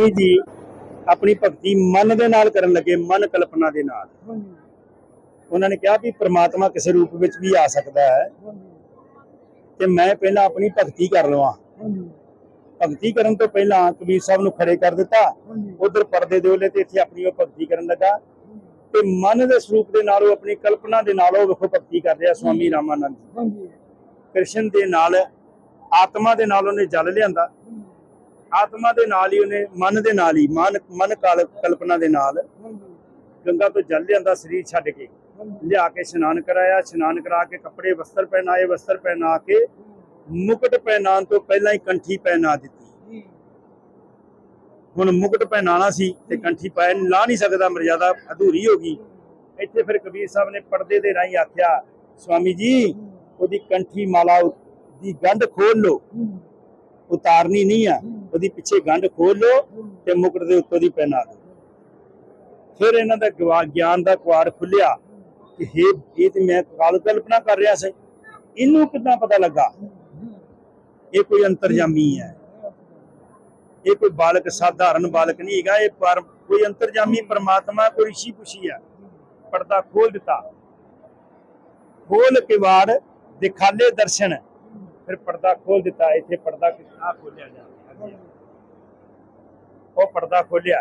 ਇਹ ਜੀ ਆਪਣੀ ਭਗਤੀ ਮਨ ਦੇ ਨਾਲ ਕਰਨ ਲੱਗੇ, ਮਨ ਕਲਪਨਾ ਦੇ ਨਾਲ। ਉਹਨਾਂ ਨੇ ਕਿਹਾ ਵੀ ਪ੍ਰਮਾਤਮਾ ਕਿਸੇ ਰੂਪ ਵਿੱਚ ਵੀ ਆ ਸਕਦਾ ਹੈ। ਤੇ ਮੈਂ ਪਹਿਲਾਂ ਆਪਣੀ ਭਗਤੀ ਕਰ ਲਵਾਂ। ਭਗਤੀ ਕਰਨ ਤੋਂ ਪਹਿਲਾਂ ਕਬੀਰ ਸਾਹਿਬ ਨੂੰ ਖੜੇ ਕਰ ਦਿੱਤਾ। ਉਧਰ ਪਰਦੇ ਦੇ ਓਲੇ ਤੇ ਇੱਥੇ ਆਪਣੀ ਉਹ ਭਗਤੀ ਕਰਨ ਲੱਗਾ। ਤੇ ਮਨ ਦੇ ਸਰੂਪ ਦੇ ਨਾਲ ਉਹ ਆਪਣੀ ਕਲਪਨਾ ਦੇ ਨਾਲ ਉਹ ਵੇਖੋ ਭਗਤੀ ਕਰ ਰਿਹਾ ਸਵਾਮੀ ਰਾਮਾਨੰਦ ਜੀ। ਕ੍ਰਿਸ਼ਨ ਦੇ ਨਾਲ, ਆਤਮਾ ਦੇ ਨਾਲ ਉਹਨੇ ਜਲ ਲਿਆਂਦਾ। ਆਤਮਾ ਦੇ ਨਾਲ ਹੀ ਉਹਨੇ, ਮਨ ਦੇ ਨਾਲ ਹੀ, ਮਨ ਮਨ ਕਲਪਨਾ ਦੇ ਨਾਲ ਗੰਗਾ ਤੋਂ ਜਲ ਲਿਆਂਦਾ ਸਰੀਰ ਛੱਡ ਕੇ। ਲਿਆ ਕੇ ਇਸ਼ਨਾਨ ਕਰਾਇਆ, ਇਸ਼ਨਾਨ ਕਰਾ ਕੇ ਕੱਪੜੇ, ਵਸਤਰ ਪਹਿਨਾਏ, ਵਸਤਰ ਪਹਿਨਾ ਕੇ ਮੁਕਟ ਪਹਿਨਾਉਣ ਤੋਂ ਪਹਿਲਾਂ ਹੀ ਕੰਠੀ ਪਹਿਨਾ ਦਿੱਤੀ। ਹੁਣ ਮੁਕਟ ਪਹਿਨਾਣਾ ਸੀ ਤੇ ਕੰਠੀ ਪਾਇ ਲਾ ਨਹੀਂ ਸਕਦਾ ਮਰਜ਼ਾਦਾ ਅਧੂਰੀ ਹੋ ਗਈ। ਇੱਥੇ ਫਿਰ ਕਬੀਰ ਸਾਹਿਬ ਨੇ ਪਰਦੇ ਦੇ ਰਾਹੀਂ ਆਖਿਆ, ਸਵਾਮੀ ਜੀ, ਉਹਦੀ ਕੰਠੀ ਮਾਲਾ ਦੀ ਗੰਢ ਖੋਲ ਲਓ। ਉਤਾਰਨੀ ਨਹੀਂ ਆ। ਉਹਦੀ ਪਿੱਛੇ ਗੰਢ ਖੋਲ ਲਓ ਤੇ ਮੁਕਟ ਦੇ ਉੱਤੋਂ ਦੀ ਪਹਿਨਾ ਦਿਓ ਫਿਰ ਇਹਨਾਂ ਦਾ ਗਿਆਨ ਦਾ ਕੁਆੜ ਖੁੱਲਿਆ ਕਿ ਹੇ, ਇਹ ਤੇ ਮੈਂ ਕਾਲ ਕਲਪਨਾ ਕਰ ਰਿਹਾ ਸੀ। ਇਹਨੂੰ ਕਿੱਦਾਂ ਪਤਾ ਲੱਗਾ? ਇਹ ਕੋਈ ਅੰਤਰਜਾਮੀ ਹੈ। ਇਹ ਕੋਈ ਬਾਲਕ, ਸਾਧਾਰਨ ਬਾਲਕ ਨਹੀਂ ਹੈਗਾ। ਇਹ ਪਰ, ਕੋਈ ਅੰਤਰਜਾਮੀ ਪਰਮਾਤਮਾ, ਕੋਈ ਰਿਸ਼ੀ ਪੁਸ਼ੀ ਹੈ। ਪਰਦਾ ਖੋਲ ਦਿੱਤਾ। ਖੋਲ ਕੇ ਵਾੜ ਦਿਖਾਲੇ ਦਰਸ਼ਨ फिर पर्दा खोल दिता इतने पर्दा कितना खोलिया जाता वो हाँ पर्दा खोलिया।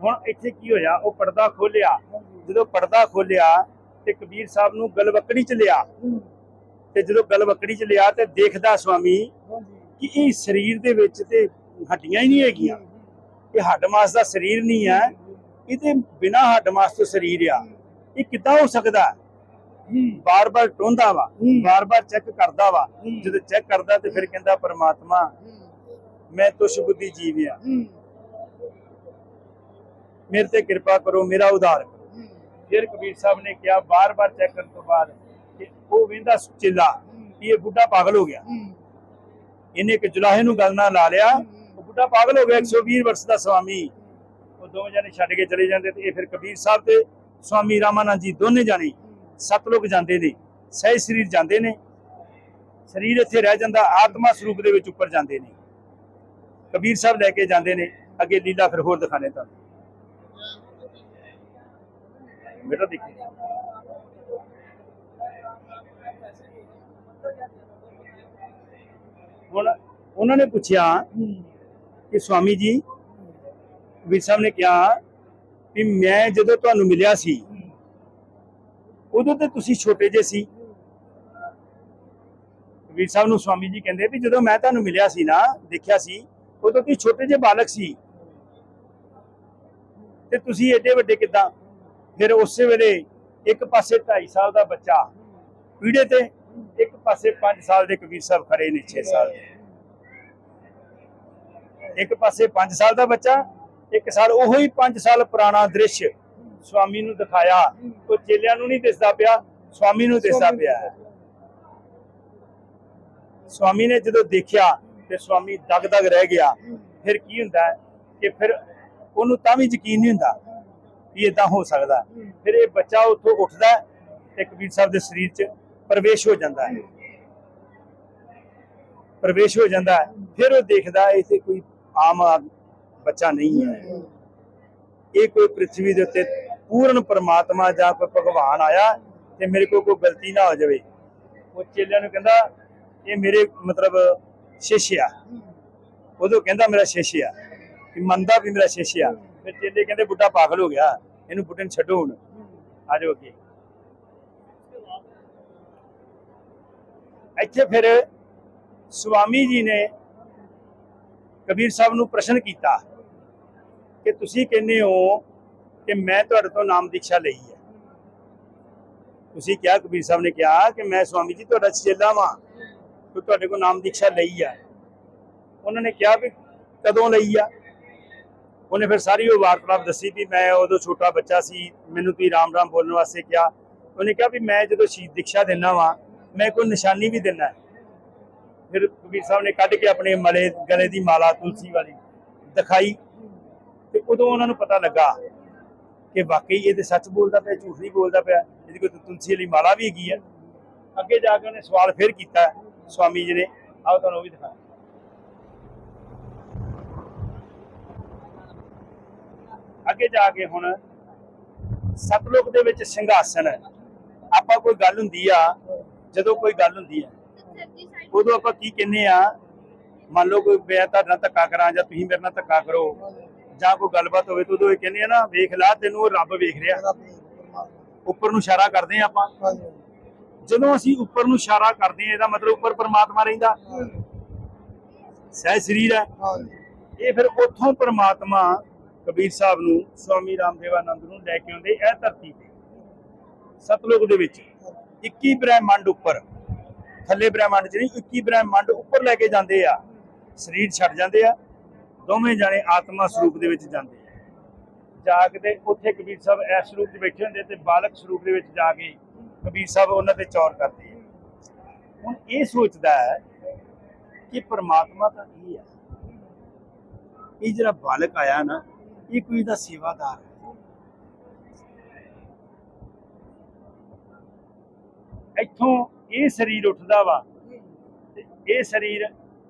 हम इत की होया? पर्दा खोलिया। हाँ जो। पर्दा खोलिया ਤੇ ਕਬੀਰ ਸਾਹਿਬ ਨੂੰ ਗਲਵਕੜੀ ਚ ਲਿਆ। ਤੇ ਜਦੋਂ ਗਲਵਕੜੀ ਚ ਲਿਆ ਤੇ ਦੇਖਦਾ ਸਵਾਮੀ ਕਿ ਇਹ ਸਰੀਰ ਦੇ ਵਿੱਚ ਤੇ ਹੱਡੀਆਂ ਹੀ ਨਹੀਂ ਹੈਗੀਆਂ। ਇਹ ਹੱਡ ਮਾਸ ਦਾ ਸਰੀਰ ਨਹੀਂ ਹੈ। ਇਹ ਤੇ ਬਿਨਾ ਹੱਡ ਮਾਸ ਤੋਂ ਸਰੀਰ ਆ। ਇਹ ਕਿੱਦਾਂ ਹੋ ਸਕਦਾ? ਬਾਰ-ਬਾਰ ਟੋਂਦਾ ਵਾ ਬਾਰ-ਬਾਰ ਚੈੱਕ ਕਰਦਾ ਵਾ। ਜਦੋਂ ਚੈੱਕ ਕਰਦਾ ਤੇ ਫਿਰ ਕਹਿੰਦਾ ਪਰਮਾਤਮਾ ਮੈਂ ਤੁਸ਼ ਬੁੱਧੀ ਜੀਵ ਆ ਮੇਰੇ ਤੇ ਕਿਰਪਾ ਕਰੋ ਮੇਰਾ ਉਧਾਰ ਫਿਰ ਕਬੀਰ ਸਾਹਿਬ ਨੇ ਕਿਹਾ ਬਾਰ-ਬਾਰ ਚੈੱਕ ਕਰਨ ਤੋਂ ਬਾਅਦ ਕਿ ਉਹ ਵੇਂਦਾ ਚੇਲਾ ਕਿ ਇਹ ਬੁੱਢਾ ਪਾਗਲ ਹੋ ਗਿਆ। ਇਹਨੇ ਇੱਕ ਜੁਲਾਹੇ ਨੂੰ ਗੱਲ ਨਾਲ ਲਾ ਲਿਆ ਉਹ ਬੁੱਢਾ ਪਾਗਲ ਹੋ ਗਿਆ 120 ਵਰਸ ਦਾ ਸਵਾਮੀ। ਉਹ ਦੋਵੇਂ ਜਣੇ ਛੱਡ ਕੇ ਚਲੇ ਜਾਂਦੇ ਤੇ ਇਹ ਫਿਰ ਕਬੀਰ ਸਾਹਿਬ ਤੇ ਸਵਾਮੀ ਰਾਮਾਨੰਦ ਜੀ ਦੋਨੇ ਜਾਣੇ ਸਤਲੁਕ ਜਾਂਦੇ ਨੇ ਸਹਿ ਸਰੀਰ ਜਾਂਦੇ ਨੇ। ਸਰੀਰ ਇੱਥੇ ਰਹਿ ਜਾਂਦਾ ਆਤਮਾ ਸਰੂਪ ਦੇ ਵਿੱਚ ਉੱਪਰ ਜਾਂਦੇ ਨੇ। ਕਬੀਰ ਸਾਹਿਬ ਲੈ ਕੇ ਜਾਂਦੇ ਨੇ ਅੱਗੇ ਲੀਲਾ ਫਿਰ ਹੋਰ ਦਿਖਾਣੇ ਤੁਹਾਨੂੰ। ਮੇਰਾ ਦੇਖੀ। ਹੁਣ ਉਹਨਾਂ ਨੇ ਪੁੱਛਿਆ ਕਿ ਸਵਾਮੀ ਜੀ, ਵੀਰ ਸਾਹਿਬ ਨੇ ਕਿਹਾ ਵੀ ਮੈਂ ਜਦੋਂ ਤੁਹਾਨੂੰ ਮਿਲਿਆ ਸੀ, ਉਦੋਂ ਤੇ ਤੁਸੀਂ ਛੋਟੇ ਜਿਹੇ ਸੀ। ਵੀਰ ਸਾਹਿਬ ਨੂੰ ਸਵਾਮੀ ਜੀ ਕਹਿੰਦੇ ਵੀ ਜਦੋਂ ਮੈਂ ਤੁਹਾਨੂੰ ਮਿਲਿਆ ਸੀ ਨਾ, ਦੇਖਿਆ ਸੀ, ਉਦੋਂ ਤੁਸੀਂ ਛੋਟੇ ਜਿਹੇ ਬਾਲਕ ਸੀ। ਤੇ ਤੁਸੀਂ ਏਡੇ ਵੱਡੇ ਕਿਦਾਂ? ਫਿਰ ਉਸੇ ਵੇਲੇ ਇੱਕ ਪਾਸੇ 2.5 ਸਾਲ ਦਾ ਬੱਚਾ ਪੀੜੇ ਤੇ ਇੱਕ ਪਾਸੇ 5 ਸਾਲ ਦੇ ਕਬੀਰ ਸਾਹਿਬ ਖੜੇ ਨੇ 6 ਸਾਲ ਦੇ। ਇੱਕ ਪਾਸੇ 5 ਸਾਲ ਦਾ ਬੱਚਾ ਇੱਕ ਸਾਲ ਉਹੋ ਹੀ 5 ਸਾਲ ਪੁਰਾਣਾ ਦ੍ਰਿਸ਼ ਸਵਾਮੀ ਨੂੰ ਦਿਖਾਇਆ। ਉਹ ਚੇਲਿਆਂ ਨੂੰ ਨਹੀਂ ਦਿਸਦਾ ਪਿਆ ਸਵਾਮੀ ਨੂੰ ਦਿਸਦਾ ਪਿਆ। ਸਵਾਮੀ ਨੇ ਜਦੋਂ ਦੇਖਿਆ ਤੇ ਸਵਾਮੀ ਦਗ ਦਗ ਰਹਿ ਗਿਆ। ਫਿਰ ਕੀ ਹੁੰਦਾ ਕਿ ਫਿਰ ਉਹਨੂੰ ਤਾਂ ਵੀ ਯਕੀਨ ਨਹੀਂ ਹੁੰਦਾ। ਵੀ ਇਦਾਂ ਹੋ ਸਕਦਾ। ਫਿਰ ਇਹ ਬੱਚਾ ਉੱਥੋਂ ਉੱਠਦਾ ਤੇ ਕਬੀਰ ਸਾਹਿਬ ਦੇ ਸਰੀਰ 'ਚ ਪ੍ਰਵੇਸ਼ ਹੋ ਜਾਂਦਾ ਹੈ। ਪ੍ਰਵੇਸ਼ ਹੋ ਜਾਂਦਾ ਹੈ। ਫਿਰ ਉਹ ਦੇਖਦਾ ਹੈ ਇਹ ਕੋਈ ਆਮ ਬੱਚਾ ਨਹੀਂ ਹੈ। ਇਹ ਕੋਈ ਪ੍ਰithvi ਦੇ ਉੱਤੇ ਪੂਰਨ ਪਰਮਾਤਮਾ ਜਾਂ ਕੋਈ ਭਗਵਾਨ ਆਇਆ ਤੇ ਮੇਰੇ ਕੋਲ ਕੋਈ ਗਲਤੀ ਨਾ ਹੋ ਜਾਵੇ। ਉਹ ਚੇਲਿਆਂ ਨੂੰ ਕਹਿੰਦਾ, ਇਹ ਮੇਰੇ ਮਤਲਬ ਸ਼ਿਸ਼ ਆ। ਉਦੋਂ ਕਹਿੰਦਾ, ਮੇਰਾ ਸ਼ਿਸ਼ ਆ। ਕਿ ਮੰਨਦਾ ਵੀ ਮੇਰਾ ਸ਼ਿਸ਼ਿਆ ਫਿਰ ਚੇਲੇ ਕਹਿੰਦੇ, ਬੁੱਢਾ ਪਾਗਲ ਹੋ ਗਿਆ। ਇਹਨੂੰ ਬੁੱਢੇ ਛੱਡੋ ਹੁਣ ਆ ਜਾਓ ਅੱਗੇ ਇੱਥੇ ਫਿਰ ਸਵਾਮੀ ਜੀ ਨੇ ਕਬੀਰ ਸਾਹਿਬ ਨੂੰ ਪ੍ਰਸ਼ਨ ਕੀਤਾ ਕਿ ਤੁਸੀਂ ਕਹਿੰਦੇ ਹੋ ਕਿ ਮੈਂ ਤੁਹਾਡੇ ਤੋਂ ਨਾਮ ਦੀਕਸ਼ਾ ਲਈ ਹੈ ਤੁਸੀਂ ਕਿਹਾ ਕਬੀਰ ਸਾਹਿਬ ਨੇ ਕਿਹਾ ਕਿ ਮੈਂ ਸਵਾਮੀ ਜੀ ਤੁਹਾਡਾ ਚੇਲਾ ਵਾਂ ਤੇ ਤੁਹਾਡੇ ਕੋਲ ਨਾਮ ਦੀਕਸ਼ਾ ਲਈ ਆ ਉਹਨਾਂ ਨੇ ਕਿਹਾ ਵੀ ਕਦੋਂ ਲਈ ਆ ਉਹਨੇ ਫਿਰ ਸਾਰੀ ਉਹ ਵਾਰਤਾਲਾਪ ਦੱਸੀ ਵੀ ਮੈਂ ਉਦੋਂ ਛੋਟਾ ਬੱਚਾ ਸੀ, ਮੈਨੂੰ ਤੁਸੀਂ ਰਾਮ ਰਾਮ ਬੋਲਣ ਵਾਸਤੇ ਕਿਹਾ। ਉਹਨੇ ਕਿਹਾ ਵੀ ਮੈਂ ਜਦੋਂ ਸ਼ਹੀਦ ਦੀਕਸ਼ਾ ਦਿੰਦਾ ਵਾਂ, ਮੈਂ ਕੋਈ ਨਿਸ਼ਾਨੀ ਵੀ ਦਿੰਦਾ ਫਿਰ ਕਬੀਰ ਸਾਹਿਬ ਨੇ ਕੱਢ ਕੇ ਆਪਣੇ ਮਲੇ ਗਲੇ ਦੀ ਮਾਲਾ ਤੁਲਸੀ ਵਾਲੀ ਦਿਖਾਈ ਤੇ ਉਦੋਂ ਉਹਨਾਂ ਨੂੰ ਪਤਾ ਲੱਗਾ ਕਿ ਵਾਕਈ ਇਹ ਤੇ ਸੱਚ ਬੋਲਦਾ ਪਿਆ, ਝੂਠ ਨਹੀਂ ਬੋਲਦਾ ਪਿਆ, ਇਹਦੀ ਕੋਈ ਤੁਲਸੀ ਵਾਲੀ ਮਾਲਾ ਵੀ ਹੈਗੀ ਹੈ ਅੱਗੇ ਜਾ ਕੇ ਉਹਨੇ ਸਵਾਲ ਫਿਰ ਕੀਤਾ, ਸਵਾਮੀ ਜੀ ਨੇ, ਆਓ ਤੁਹਾਨੂੰ ਉਹ ਵੀ ਦਿਖਾਇਆ ਅੱਗੇ ਜਾ ਕੇ ਹੁਣ ਸਤਲੁਕ ਦੇ ਵਿੱਚ ਸਿੰਘਾਸਨ ਹੈ। ਆਪਾਂ ਕੋਈ ਗੱਲ ਹੁੰਦੀ ਆ ਜਦੋਂ ਕੋਈ ਗੱਲ ਹੁੰਦੀ ਹੈ ਉਦੋਂ ਆਪਾਂ ਕੀ ਕਹਿੰਦੇ ਆ ਮੰਨ ਲਓ ਕੋਈ ਮੈਂ ਤੁਹਾਡੇ ਨਾਲ ਧੱਕਾ ਕਰਾਂ ਜਾਂ ਤੁਸੀਂ ਮੇਰੇ ਨਾਲ ਧੱਕਾ ਕਰੋ ਜਾਂ ਕੋਈ ਗੱਲਬਾਤ ਹੋਵੇ ਤਾਂ ਉਦੋਂ ਇਹ ਕਹਿੰਦੇ ਆ ਨਾ ਵੇਖ ਲਾ ਤੈਨੂੰ ਰੱਬ ਵੇਖ ਰਿਹਾ। ਉੱਪਰ ਨੂੰ ਇਸ਼ਾਰਾ ਕਰਦੇ ਆ ਆਪਾਂ। ਜਦੋਂ ਅਸੀਂ ਉੱਪਰ ਨੂੰ ਇਸ਼ਾਰਾ ਕਰਦੇ ਆ ਇਹਦਾ ਮਤਲਬ ਉੱਪਰ ਪਰਮਾਤਮਾ ਰਹਿੰਦਾ। ਸਹਿ ਸਰੀਰ ਹੈ। ਇਹ ਫਿਰ ਉੱਥੋਂ ਪਰਮਾਤਮਾ ਕਬੀਰ ਸਾਹਿਬ ਨੂੰ, ਸਵਾਮੀ ਰਾਮਦੇਵਾਨੰਦ ਨੂੰ ਲੈ ਕੇ ਆਉਂਦੇ ਇਹ ਧਰਤੀ ਤੇ। ਸਤਲੁਗ ਦੇ ਵਿੱਚ 21 ਬ੍ਰਹਿਮੰਡ ਉੱਪਰ, ਥੱਲੇ ਬ੍ਰਹਿਮੰਡ ਚ ਨਹੀਂ 21 ਬ੍ਰਹਿਮੰਡ ਉੱਪਰ ਲੈ ਕੇ ਜਾਂਦੇ ਆ, ਸਰੀਰ ਛੱਡ ਜਾਂਦੇ ਆ, ਦੋਵੇਂ ਜਾਣੇ ਆਤਮਾ ਸਰੂਪ ਦੇ ਵਿੱਚ ਜਾਂਦੇ ਆ। ਜਾ ਕੇ ਤੇ ਉੱਥੇ ਕਬੀਰ ਸਾਹਿਬ ਇਸ ਸਰੂਪ 'ਚ ਬੈਠੇ ਹੁੰਦੇ ਤੇ ਬਾਲਕ ਸਰੂਪ ਦੇ ਵਿੱਚ ਜਾ ਕੇ ਕਬੀਰ ਸਾਹਿਬ ਉਹਨਾਂ ਤੇ ਚੌਰ ਕਰਦੇ ਆ। ਹੁਣ ਇਹ ਸੋਚਦਾ ਹੈ ਕਿ ਪਰਮਾਤਮਾ ਤਾਂ ਇਹ ਹੈ ਇਹ ਜਿਹੜਾ ਬਾਲਕ ਆਇਆ ਨਾ ਇਹ ਕੋਈ ਦਾ ਸੇਵਾਦਾਰ ਹੈ ਇੱਥੋਂ ਇਹ ਸਰੀਰ ਉੱਠਦਾ ਵਾ ਤੇ ਇਹ ਸਰੀਰ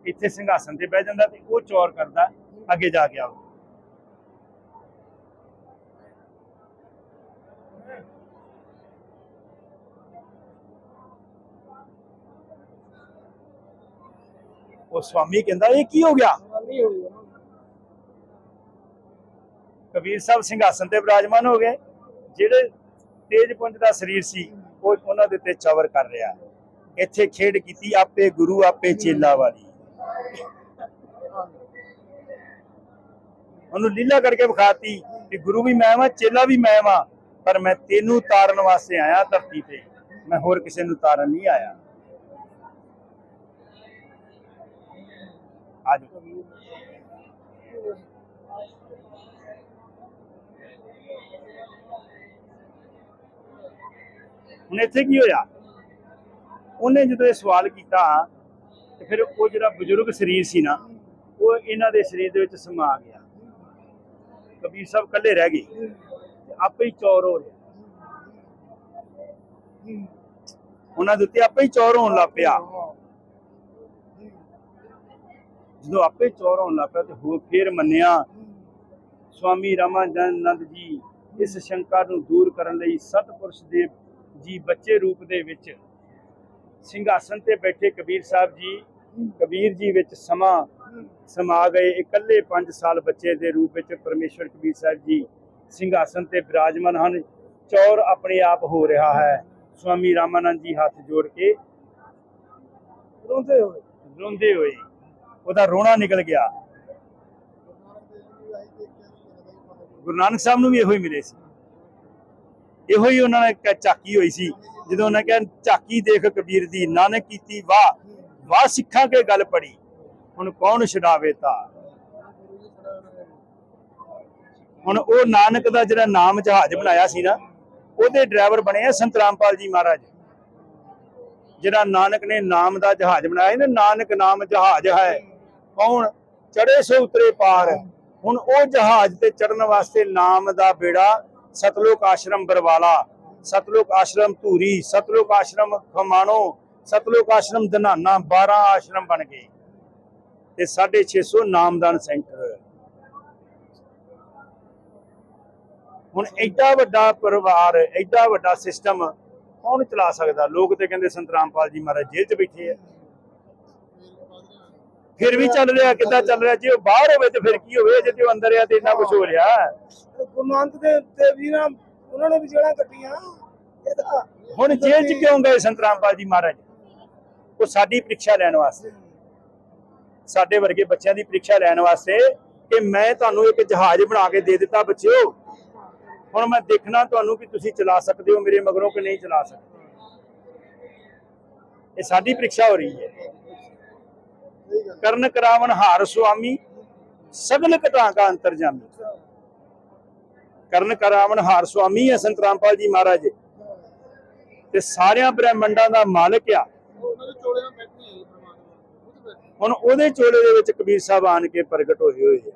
ਇੱਥੇ ਸਿੰਘਾਸਨ ਤੇ ਬਹਿ ਜਾਂਦਾ ਤੇ ਉਹ ਚੌਰ ਕਰਦਾ ਅੱਗੇ ਜਾ ਕੇ ਆਓ ਉਹ ਸਵਾਮੀ ਕਹਿੰਦਾ ਇਹ ਕੀ ਹੋ ਗਿਆ ਕਬੀਰ ਸਾਹਿਬ ਸਿੰਘਾਸਨ ਤੇ ਵਿਰਾਜਮਾਨ ਹੋ ਗਏ। ਜਿਹੜੇ ਤੇਜ ਪੁੰਜ ਦਾ ਸਰੀਰ ਸੀ, ਉਹ ਉਹਨਾਂ ਦੇ ਉੱਤੇ ਚਵਰ ਕਰ ਰਿਹਾ। ਇੱਥੇ ਖੇਡ ਕੀਤੀ ਆਪੇ ਗੁਰੂ, ਆਪੇ ਚੇਲਾ ਵਾਲੀ। ਉਹਨੂੰ ਲੀਲਾ ਕਰਕੇ ਵਿਖਾਤੀ ਕਿ ਗੁਰੂ ਵੀ ਮੈਂ ਵਾਂ, ਚੇਲਾ ਵੀ ਮੈਂ ਵਾਂ, ਪਰ ਮੈਂ ਤੈਨੂੰ ਤਾਰਨ ਵਾਸਤੇ ਆਇਆ ਧਰਤੀ ਤੇ। ਮੈਂ ਹੋਰ ਕਿਸੇ ਨੂੰ ਤਾਰਨ ਨਹੀਂ ਆਇਆ। ਅੱਜ ਹੁਣ ਇੱਥੇ ਕੀ ਹੋਇਆ? ਉਹਨੇ ਜਦੋਂ ਇਹ ਸਵਾਲ ਕੀਤਾ ਤੇ ਫਿਰ ਉਹ ਜਿਹੜਾ ਬਜ਼ੁਰਗ ਸਰੀਰ ਸੀ ਨਾ, ਉਹ ਇਹਨਾਂ ਦੇ ਸਰੀਰ ਦੇ ਵਿੱਚ ਸਮਾ ਗਿਆ। ਕਬੀਰ ਸਾਹਿਬ ਇਕੱਲੇ ਰਹਿ ਗਏ ਆਪੇ ਹੀ ਚੌਰ ਹੋ ਰਿਹਾ। ਉਹਨਾਂ ਦੇ ਉੱਤੇ ਆਪੇ ਹੀ ਚੌਰ ਹੋਣ ਲੱਗ ਪਿਆ। ਜਦੋਂ ਆਪੇ ਚੋਰ ਹੋਣ ਲੱਗ ਪਿਆ ਤੇ ਹੋਰ ਫੇਰ ਮੰਨਿਆ ਸਵਾਮੀ ਰਾਮਾਨੰਦ ਜੀ ਇਸ ਸ਼ੰਕਾ ਨੂੰ ਦੂਰ ਕਰਨ ਲਈ ਸਤਪੁਰਸ਼ ਦੇ ਜੀ ਬੱਚੇ ਰੂਪ ਦੇ ਵਿੱਚ ਸਿੰਘਾਸਨ ਤੇ ਬੈਠੇ ਕਬੀਰ ਸਾਹਿਬ ਜੀ ਕਬੀਰ ਜੀ ਵਿੱਚ ਸਮਾ ਸਮਾ ਗਏ। ਇਕੱਲੇ 5 ਸਾਲ ਬੱਚੇ ਦੇ ਰੂਪ ਵਿੱਚ ਪਰਮੇਸ਼ਵਰ ਕਬੀਰ ਸਾਹਿਬ ਜੀ ਸਿੰਘਾਸਨ ਤੇ ਬਿਰਾਜਮਾਨ ਹਨ। ਚੌਰ ਆਪਣੇ ਆਪ ਹੋ ਰਿਹਾ ਹੈ। ਸਵਾਮੀ ਰਾਮਾਨੰਦ ਜੀ ਹੱਥ ਜੋੜ ਕੇ ਰੋਂਦੇ ਹੋਏ। ਰੋਂਦੇ ਹੋਏ ਉਹਦਾ ਰੋਣਾ ਨਿਕਲ ਗਿਆ। ਗੁਰੂ ਨਾਨਕ ਸਾਹਿਬ ਨੂੰ ਵੀ ਇਹੋ ਹੀ ਮਿਲੇ ਸੀ। ਇਹੋ ਹੀ ਉਹਨਾਂ ਨੇ ਝਾਕੀ ਹੋਈ ਸੀ। ਜਦੋਂ ਉਹਨਾਂ ਕਿਹਾ ਝਾਕੀ ਦੇਖ ਕਬੀਰ ਦੀ ਨਾਨਕ ਕੀਤੀ ਵਾਹ ਵਾਹ ਸਿੱਖਾਂ ਕੇ ਗੱਲ ਪੜੀ, ਹੁਣ ਕੌਣ ਛਡਾਵੇ ਤਾ? ਹੁਣ ਉਹ ਨਾਨਕ ਦਾ ਜਿਹੜਾ ਨਾਮ ਜਹਾਜ਼ ਬਣਾਇਆ ਸੀ ਨਾ, ਉਹਦੇ ਡਰਾਈਵਰ ਬਣੇ ਆ ਸੰਤ ਰਾਮਪਾਲ ਜੀ ਮਹਾਰਾਜ। ਜਿਹੜਾ ਨਾਨਕ ਨੇ ਨਾਮ ਦਾ ਜਹਾਜ਼ ਬਣਾਇਆ ਸੀ ਨਾ ਨਾਨਕ ਨਾਮ ਜਹਾਜ਼ ਹੈ। ਕੌਣ? ਚੜੇ ਸੋ ਉਤਰੇ ਪਾਰ। ਹੁਣ ਉਹ ਜਹਾਜ਼ ਤੇ ਚੜਨ ਵਾਸਤੇ ਨਾਮ ਦਾ ਬੇੜਾ ਸਤਲੋਕ ਆਸ਼ਰਮ ਬਰਵਾਲਾ ਸਤਲੋਕ ਆਸ਼ਰਮ ਧੂਰੀ ਸਤਲੋਕ ਆਸ਼ਰਮ ਖਮਾਣੋ ਸਤਲੋਕ ਆਸ਼ਰਮ ਦਨਾਨਾ 12 ਆਸ਼ਰਮ ਬਣ ਗਏ ਤੇ 650 ਨਾਮਦਾਨ ਸੈਂਟਰ। ਹੁਣ ਐਡਾ ਵੱਡਾ ਪਰਿਵਾਰ, ਐਡਾ ਵੱਡਾ ਸਿਸਟਮ ਕੌਣ ਚਲਾ ਸਕਦਾ? ਲੋਕ ਤੇ ਕਹਿੰਦੇ ਸੰਤ ਰਾਮਪਾਲ ਜੀ ਮਹਾਰਾਜ ਜੇਲ੍ਹ 'ਚ ਬੈਠੇ ਆ। ਫਿਰ ਵੀ ਚੱਲ ਰਿਹਾ ਕਿੱਦਾਂ ਚੱਲ ਰਿਹਾ? ਜੇ ਉਹ ਬਾਹਰ ਹੋਵੇ ਤੇ ਫਿਰ ਕੀ ਹੋਵੇ? ਜੇ ਤੇ ਉਹ ਅੰਦਰ ਆ ਤੇ ਇੰਨਾ ਕੁਝ ਹੋ ਰਿਹਾ। ਗੁਰਮੰਤ ਦੇ ਉੱਤੇ ਵੀ ਨਾ ਉਹਨਾਂ ਨੇ ਵੀ ਜੇਲਾਂ ਕੱਟੀਆਂ। ਇਹ ਤਾਂ ਹੁਣ ਜੇਲ੍ਹ 'ਚ ਕਿਉਂ ਗਏ ਸੰਤ ਰਾਮਪਾਲ ਜੀ ਮਹਾਰਾਜ? ਉਹ ਸਾਡੀ ਪ੍ਰੀਖਿਆ ਲੈਣ ਵਾਸਤੇ। ਸਾਡੇ ਵਰਗੇ ਬੱਚਿਆਂ ਦੀ ਪ੍ਰੀਖਿਆ ਲੈਣ ਵਾਸਤੇ ਕਿ ਮੈਂ ਤੁਹਾਨੂੰ ਇੱਕ ਜਹਾਜ਼ ਬਣਾ ਕੇ ਦੇ ਦਿੱਤਾ ਬੱਚਿਓ। ਹੁਣ ਮੈਂ ਦੇਖਣਾ ਤੁਹਾਨੂੰ ਕਿ ਤੁਸੀਂ ਚਲਾ ਸਕਦੇ ਹੋ ਮੇਰੇ ਮਗਰੋਂ ਕਿ ਨਹੀਂ ਚਲਾ ਸਕਦੇ। ਇਹ ਸਾਡੀ ਪ੍ਰੀਖਿਆ ਹੋ ਰਹੀ ਹੈ। ਕਰਨ ਕਰਾਵਨ ਹਾਰ ਸੁਆਮੀ, ਸਗਲ ਘਟਾਂ ਕਾ ਅੰਤਰਜਾਮੀ ਕਰਨ ਕਰਾਵਨ ਹਾਰ ਸੁਆਮੀ ਹੈ ਸੰਤ ਰਾਮਪਾਲ ਜੀ ਮਹਾਰਾਜ। ਤੇ ਸਾਰਿਆਂ ਬ੍ਰਹਿਮੰਡਾਂ ਦਾ ਮਾਲਕ ਆ। ਹੁਣ ਉਹਦੇ ਚੋਲੇ ਦੇ ਵਿੱਚ ਕਬੀਰ ਸਾਹਿਬ ਆਣ ਕੇ ਪ੍ਰਗਟ ਹੋਏ ਹੋਏ ਆ।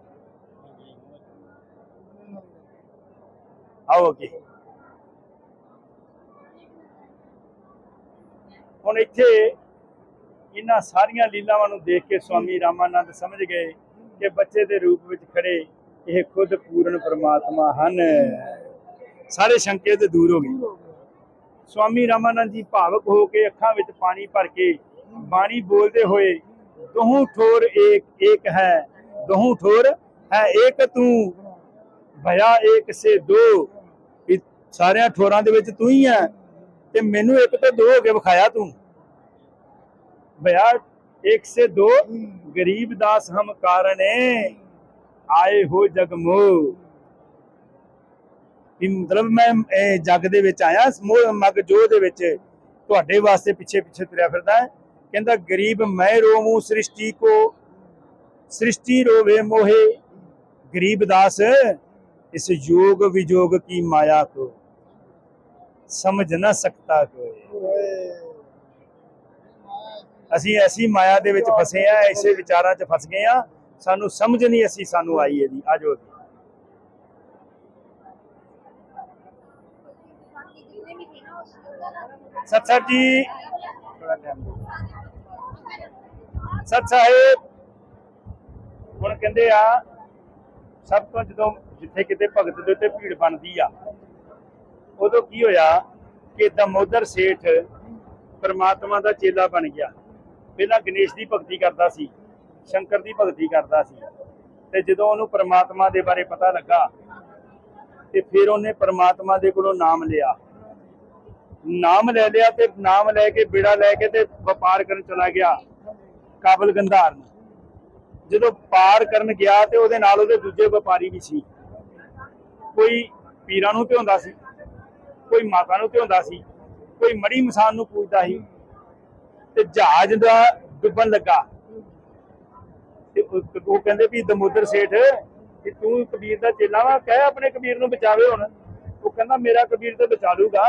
ਆਓ ਅੱਗੇ। ਹੁਣ ਇੱਥੇ ਇਹਨਾਂ ਸਾਰੀਆਂ ਲੀਲਾਵਾਂ ਨੂੰ ਦੇਖ ਕੇ ਸਵਾਮੀ ਰਾਮਾਨੰਦ ਸਮਝ ਗਏ ਕਿ ਬੱਚੇ ਦੇ ਰੂਪ ਵਿੱਚ ਖੜੇ ਇਹ ਖੁਦ ਪੂਰਨ ਪਰਮਾਤਮਾ ਹਨ। ਸਾਰੇ ਸ਼ੰਕੇ ਤੇ ਦੂਰ ਹੋ ਗਏ। ਸਵਾਮੀ ਰਾਮਾਨੰਦ ਜੀ ਭਾਵਕ ਹੋ ਕੇ ਅੱਖਾਂ ਵਿੱਚ ਪਾਣੀ ਭਰ ਕੇ ਬਾਣੀ ਬੋਲਦੇ ਹੋਏ, ਦੋਹੂ ਠੋਰ ਏਕ ਏਕ ਹੈ, ਦੋਹੂ ਠੋਰ ਹੈ ਏਕ ਤੂੰ, ਭਇਆ ਏਕ ਸੇ ਦੋ। ਸਾਰਿਆਂ ਠੋਰਾਂ ਦੇ ਵਿੱਚ ਤੂੰ ਹੀ ਹੈ ਤੇ ਮੈਨੂੰ ਇੱਕ ਤੋਂ ਦੋ ਹੋ ਕੇ ਵਿਖਾਇਆ ਤੂੰ। ਭਇਆ ਇੱਕ ਸੇ ਦੋ ਗਰੀਬ ਦਾਸ ਹਮ ਕਾਰਣੇ ਆਏ ਹੋ ਜਗ ਮੋ ਮਤਲਬ ਮੈਂ ਜੱਗ ਦੇ ਵਿੱਚ ਆਇਆ ਮਗ ਜੋ ਦੇ ਵਿੱਚ ਤੁਹਾਡੇ ਵਾਸਤੇ ਪਿੱਛੇ ਪਿੱਛੇ ਤੁਰਿਆ ਫਿਰਦਾ ਹੈ ਕਹਿੰਦਾ ਗਰੀਬ ਮੈਂ ਰੋਮੂ ਸ੍ਰਿਸ਼ਟੀ ਕੋ ਸ੍ਰਿਸ਼ਟੀ ਰੋਵੇ ਮੋਹੇ ਗਰੀਬ ਦਾਸ ਇਸ ਯੋਗ ਵਿਜੋਗ ਕੀ ਮਾਇਆ ਕੋ ਸਮਝ ਨਾ ਸਕਤਾ ਕੋਈ ਅਸੀਂ ਐਸੀ ਮਾਇਆ ਦੇ ਵਿੱਚ ਫਸੇ ਆ, ਐਸੇ ਵਿਚਾਰਾਂ 'ਚ ਫਸ ਗਏ ਆ। ਸਾਨੂੰ ਸਮਝ ਨਹੀਂ ਅਸੀਂ ਸਾਨੂੰ ਆਈ ਇਹਦੀ। ਆਜੋ ਅੱਗੇ ਸਤ ਸਰ ਜੀ। ਸਤ ਸਾਹਿਬ ਹੁਣ ਕਹਿੰਦੇ ਆ, ਸਭ ਤੋਂ ਜਦੋਂ ਜਿੱਥੇ ਕਿਤੇ ਭਗਤ ਦੇ ਉੱਤੇ ਭੀੜ ਬਣਦੀ ਆ, ਉਦੋਂ ਕੀ ਹੋਇਆ ਕਿ ਦਮੋਦਰ ਸੇਠ ਪਰਮਾਤਮਾ ਦਾ ਚੇਲਾ ਬਣ ਗਿਆ। ਪਹਿਲਾਂ ਗਣੇਸ਼ ਦੀ ਭਗਤੀ ਕਰਦਾ ਸੀ, ਸ਼ੰਕਰ ਦੀ ਭਗਤੀ ਕਰਦਾ ਸੀ। ਤੇ ਜਦੋਂ ਉਹਨੂੰ ਪਰਮਾਤਮਾ ਦੇ ਬਾਰੇ ਪਤਾ ਲੱਗਾ, ਤੇ ਫਿਰ ਉਹਨੇ ਪ੍ਰਮਾਤਮਾ ਦੇ ਕੋਲੋਂ ਨਾਮ ਲਿਆ। ਨਾਮ ਲੈ ਲਿਆ ਤੇ ਨਾਮ ਲੈ ਕੇ, ਬੇੜਾ ਲੈ ਕੇ ਤੇ ਵਪਾਰ ਕਰਨ ਚਲਾ ਗਿਆ, ਕਾਬਲ ਗੰਧਾਰ ਨੂੰ। ਜਦੋਂ ਪਾਰ ਕਰਨ ਗਿਆ ਤੇ ਉਹਦੇ ਨਾਲ ਉਹਦੇ ਦੂਜੇ ਵਪਾਰੀ ਵੀ ਸੀ। ਕੋਈ ਪੀਰਾਂ ਨੂੰ ਧਿਆਉਂਦਾ ਸੀ, ਕੋਈ ਮਾਤਾ ਨੂੰ ਧਿਆਉਂਦਾ ਸੀ, ਕੋਈ ਮੜੀ ਮਸਾਨ ਨੂੰ ਪੂਜਦਾ ਸੀ। ਤੇ ਜਹਾਜ਼ ਦਾ ਡੁੱਬਣ ਲੱਗਾ। ਤੇ ਉਹ ਕਹਿੰਦੇ ਵੀ ਦਮੋਦਰ ਸੇਠ ਕਿ ਤੂੰ ਕਬੀਰ ਦਾ ਚੇਲਾ ਵਾ, ਕਹਿ ਆਪਣੇ ਕਬੀਰ ਨੂੰ ਬਚਾਵੇ ਹੁਣ। ਉਹ ਕਹਿੰਦਾ, ਮੇਰਾ ਕਬੀਰ ਤੇ ਬਚਾ ਲੂਗਾ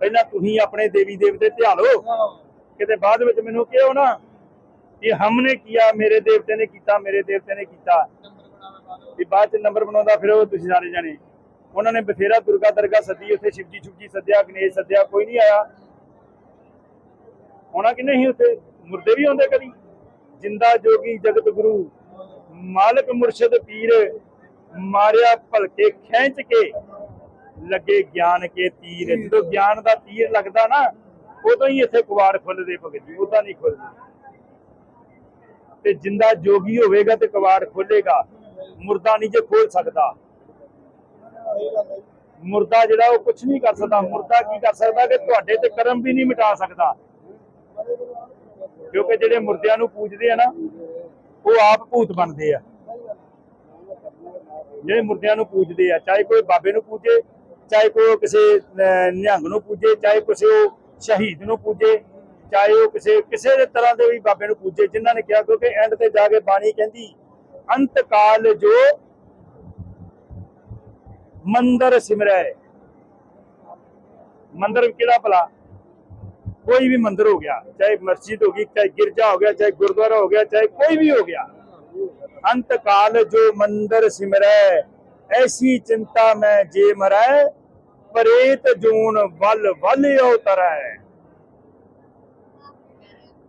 ਪਹਿਲਾਂ ਤੁਸੀਂ ਆਪਣੇ ਦੇਵੀ ਦੇਵਤੇ ਧਿਆ ਲਓ। ਕਿਤੇ ਬਾਅਦ ਵਿੱਚ ਮੈਨੂੰ ਕਿਹੋ ਨਾ ਕਿ ਹਮਨੇ ਕੀਆ, ਮੇਰੇ ਦੇਵਤੇ ਨੇ ਕੀਤਾ, ਮੇਰੇ ਦੇਵਤੇ ਨੇ ਕੀਤਾ। ਤੇ ਬਾਅਦ ਚ ਨੰਬਰ ਬਣਾਉਂਦਾ, ਫਿਰ ਉਹ ਤੁਸੀਂ ਸਾਰੇ ਜਾਣੇ। ਉਹਨਾਂ ਨੇ ਬਥੇਰਾ ਦੁਰਗਾ ਦਰਗਾ ਸੱਦੀ, ਉੱਥੇ ਸ਼ਿਵਜੀ ਸ਼ੁਭਜੀ ਸੱਦਿਆ ਗਣੇਸ਼ ਸੱਦਿਆ, ਕੋਈ ਨਹੀਂ ਆਇਆ। ਹੋਣਾ ਕਿ ਨਹੀਂ ਉੱਥੇ? ਮੁਰਦੇ ਵੀ ਹੁੰਦੇ ਕਦੀ? ਜਿੰਦਾ ਜੋਗੀ ਜਗਤ ਗੁਰੂ, ਮਾਲਕ ਮੁਰਸ਼ਿਦ ਪੀਰ, ਮਾਰਿਆ ਭਲਕੇ ਖੈਂਚ ਕੇ, ਲੱਗੇ ਗਿਆਨ ਕੇ ਤੀਰ। ਜਦੋਂ ਗਿਆਨ ਦਾ ਤੀਰ ਲੱਗਦਾ ਨਾ, ਉਦੋਂ ਹੀ ਇੱਥੇ ਕੁਵਾੜ ਖੁੱਲਦੇ ਭਗਤ ਜੀ, ਉਦਾਂ ਨਹੀਂ ਖੁੱਲਦੇ। ਤੇ ਜਿੰਦਾ ਜੋਗੀ ਹੋਵੇਗਾ ਤੇ ਕਵਾੜ ਖੋਲੇਗਾ, ਮੁਰਦਾ ਨਹੀਂ ਜੇ ਖੋਲ ਸਕਦਾ। ਮੁਰਦਾ ਜਿਹੜਾ ਉਹ ਕੁਝ ਨਹੀਂ ਕਰ ਸਕਦਾ। ਮੁਰਦਾ ਕੀ ਕਰ ਸਕਦਾ ਕਿ ਤੁਹਾਡੇ ਤੇ ਕਰਮ ਵੀ ਨਹੀਂ ਮਿਟਾ ਸਕਦਾ। ਕਿਉਂਕਿ ਜਿਹੜੇ ਮੁਰਦਿਆਂ ਨੂੰ ਪੂਜਦੇ ਆ ਨਾ, ਉਹ ਆਪ ਭੂਤ ਬਣਦੇ ਆ। ਜਿਹੜੇ ਮੁਰਦਿਆਂ ਨੂੰ ਪੂਜਦੇ ਆ, ਚਾਹੇ ਕੋਈ ਬਾਬੇ ਨੂੰ ਪੂਜੇ, ਚਾਹੇ ਕੋਈ ਉਹ ਕਿਸੇ ਨਿਹੰਗ ਨੂੰ ਪੂਜੇ, ਚਾਹੇ ਕਿਸੇ ਉਹ ਸ਼ਹੀਦ ਨੂੰ ਪੂਜੇ, ਚਾਹੇ ਉਹ ਕਿਸੇ ਕਿਸੇ ਦੇ ਤਰ੍ਹਾਂ ਦੇ ਵੀ ਬਾਬੇ ਨੂੰ ਪੂਜੇ, ਜਿਨ੍ਹਾਂ ਨੇ ਕਿਹਾ, ਕਿਉਂਕਿ ਐਂਡ ਤੇ ਜਾ ਕੇ ਬਾਣੀ ਕਹਿੰਦੀ, ਅੰਤ ਕਾਲ ਜੋ ਮੰਦਰ ਸਿਮਰੈ। ਮੰਦਰ ਕਿਹੜਾ ਭਲਾ? ਕੋਈ ਵੀ ਮੰਦਰ ਹੋ ਗਿਆ, ਚਾਹੇ ਮਸਜਿਦ ਹੋ ਗਈ, ਚਾਹੇ ਗਿਰਜਾ ਹੋ ਗਿਆ, ਚਾਹੇ ਗੁਰਦੁਆਰਾ ਹੋ ਗਿਆ, ਚਾਹੇ ਕੋਈ ਵੀ ਹੋ ਗਿਆ ਅੰਤ ਕਾਲ ਜੋ ਮੰਦਰ ਸਿਮਰੈ, ਐਸੀ ਚਿੰਤਾ ਮੈਂ ਜੇ ਮਰੈ, ਪ੍ਰੇਤ ਜੂਨ ਵੱਲ ਵੱਲ ਉਤਰੈ।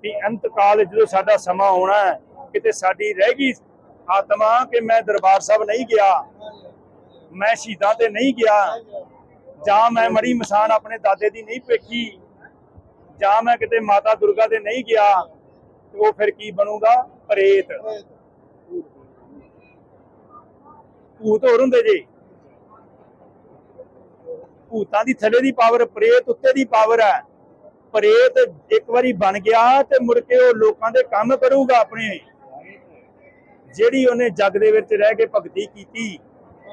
ਵੀ ਅੰਤ ਕਾਲ ਜਦੋਂ ਸਾਡਾ ਸਮਾਂ ਆਉਣਾ ਕਿਤੇ ਸਾਡੀ ਰਹਿ ਗਈ ਆਤਮਾ ਕਿ ਮੈਂ ਦਰਬਾਰ ਸਾਹਿਬ ਨਹੀਂ ਗਿਆ, ਮੈਂ ਸ਼ਹੀਦਾਂ ਤੇ ਨਹੀਂ ਗਿਆ, ਜਾਂ ਮੈਂ ਮੜੀ ਮਸਾਨ ਆਪਣੇ ਦਾਦੇ ਦੀ ਨਹੀਂ ਪੇਖੀ ਜਾਂ ਮੈਂ ਕਿਤੇ ਮਾਤਾ ਦੁਰਗਾ ਦੇ ਨਹੀਂ ਗਿਆ, ਉਹ ਫਿਰ ਕੀ ਬਣੂਗਾ? ਪ੍ਰੇਤ। ਭੂਤ ਹੋਰ ਹੁੰਦੇ ਜੀ। ਭੂਤਾਂ ਦੀ ਥੱਲੇ ਦੀ ਪਾਵਰ ਪ੍ਰੇਤ ਉੱਤੇ ਦੀ ਪਾਵਰ ਹੈ। ਪ੍ਰੇਤ ਇੱਕ ਵਾਰੀ ਬਣ ਗਿਆ ਤੇ ਮੁੜ ਕੇ ਉਹ ਲੋਕਾਂ ਦੇ ਕੰਮ ਕਰੂਗਾ ਆਪਣੇ। ਜਿਹੜੀ ਉਹਨੇ ਜੱਗ ਦੇ ਵਿੱਚ ਰਹਿ ਕੇ ਭਗਤੀ ਕੀਤੀ,